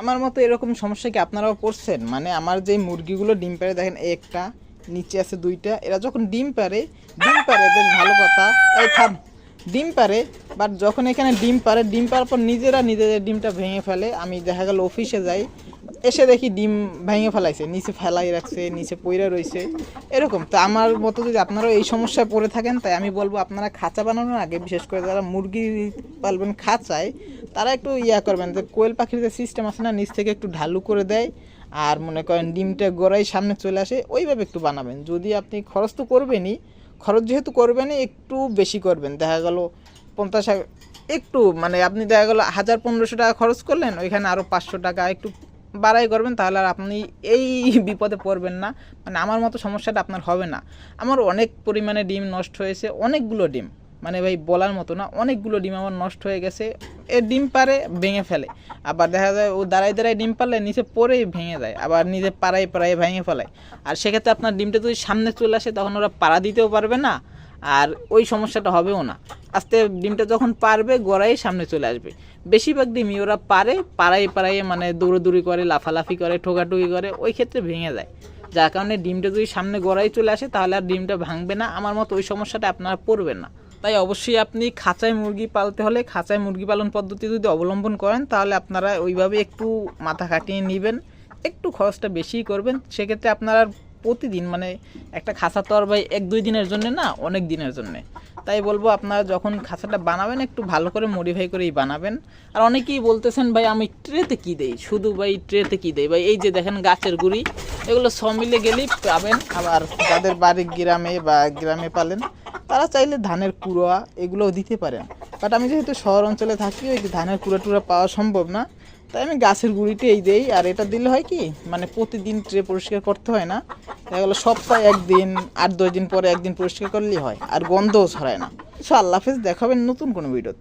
আমার মতো এরকম সমস্যা কি আপনারাও পড়ছেন মানে আমার যে মুরগিগুলো ডিম পারে দেখেন একটা, নিচে আছে দুইটা, এরা যখন ডিম পারে ডিম পারে বেশ ভালো কথা। এই থাম, ডিম পারে বাট যখন এখানে ডিম পারে ডিম পারার পর নিজেরা নিজেদের ডিমটা ভেঙে ফেলে। আমি দেখা গেল অফিসে যাই এসে দেখি ডিম ভেঙে ফেলাইছে, নিচে ফেলাই রাখছে, নিচে পইরা রয়েছে এরকম। তো আমার মতো যদি আপনারাও এই সমস্যায় পড়ে থাকেন, তাই আমি বলব আপনারা খাঁচা বানানোর আগে, বিশেষ করে যারা মুরগি পালবেন খাঁচায়, তারা একটু ইয়া করবেন যে কোয়েল পাখির যে সিস্টেম আছে না, নিচ থেকে একটু ঢালু করে দেয়, আর মনে করেন ডিমটা গোড়াই সামনে চলে আসে, ওইভাবে একটু বানাবেন। যদি আপনি খরচ তো করবেনই, খরচ যেহেতু করবেনই, একটু বেশি করবেন। দেখা গেল পঞ্চাশ একটু মানে আপনি দেখা গেলো হাজার পনেরোশো টাকা খরচ করলেন, ওইখানে আরও পাঁচশো টাকা, একটু বাড়াই করবেন, তাহলে আর আপনি এই বিপদে পড়বেন না। মানে আমার মতো সমস্যাটা আপনার হবে না। আমার অনেক পরিমাণে ডিম নষ্ট হয়েছে, অনেকগুলো ডিম। মানে ভাই বলার মতো না, অনেকগুলো ডিম আমার নষ্ট হয়ে গেছে। এ ডিম পারে, ভেঙে ফেলে। আবার দেখা যায় ও দাঁড়ায় দাঁড়ায় ডিম পারলে নিচে পরেই ভেঙে যায়, আবার নিজে পাড়ায় পাড়ায় ভেঙে ফেলায় আর সেক্ষেত্রে আপনার ডিমটা যদি সামনে চলে আসে, তখন ওরা পাড়া দিতেও পারবে না। আর ওই সমস্যাটা হবেও না। আস্তে ডিমটা যখন পারবে গড়াই সামনে চলে আসবে। বেশিরভাগ ডিমই ওরা পারে পাড়াই পাড়াই মানে দৌড়োদৌড়ি করে, লাফালাফি করে, ঠোকাঠুকি করে, ওই ক্ষেত্রে ভেঙে যায়। যার কারণে ডিমটা যদি সামনে গড়াই চলে আসে, তাহলে আর ডিমটা ভাঙবে না। আমার মতো ওই সমস্যাটা আপনারা পড়বেন না। তাই অবশ্যই আপনি খাঁচায় মুরগি পালতে হলে খাঁচায় মুরগি পালন পদ্ধতি যদি অবলম্বন করেন, তাহলে আপনারা ওইভাবে একটু মাথা খাটিয়ে নেবেন। একটু খরচটা বেশিই করবেন। সেক্ষেত্রে আপনারা প্রতিদিন মানে একটা খাঁচা তো আর ভাই এক দুই দিনের জন্য না, অনেক দিনের জন্য। তাই বলব আপনারা যখন খাঁচাটা বানাবেন, একটু ভালো করে মডিফাই করেই বানাবেন। আর অনেকেই বলতেছেন, ভাই, আমি ট্রেতে কী দেই? শুধু ভাই ট্রেতে কী দেই? ভাই, এই যে দেখেন গাছের গুড়ি, এগুলো ছ মিলে গেলেই পাবেন। আবার যাদের বাড়ির গ্রামে বা গ্রামে পালেন, তারা চাইলে ধানের কুড়োয়া এগুলোও দিতে পারেন। বাট আমি যেহেতু শহর অঞ্চলে থাকি, ওই যে ধানের কুড়া টুড়া পাওয়া সম্ভব না। তাই আমি গাছের গুঁড়িটাই দেই, আর এটা দিলে হয় কি মানে প্রতিদিন ট্রে পরিষ্কার করতে হয় না। দেখা গেলো সপ্তাহে একদিন, আট দশ দিন পরে একদিন পরিষ্কার করলেই হয়, আর গন্ধও ছড়ায় না। সো আল্লাহ হাফেজ, দেখাবেন নতুন কোনো ভিডিওতে।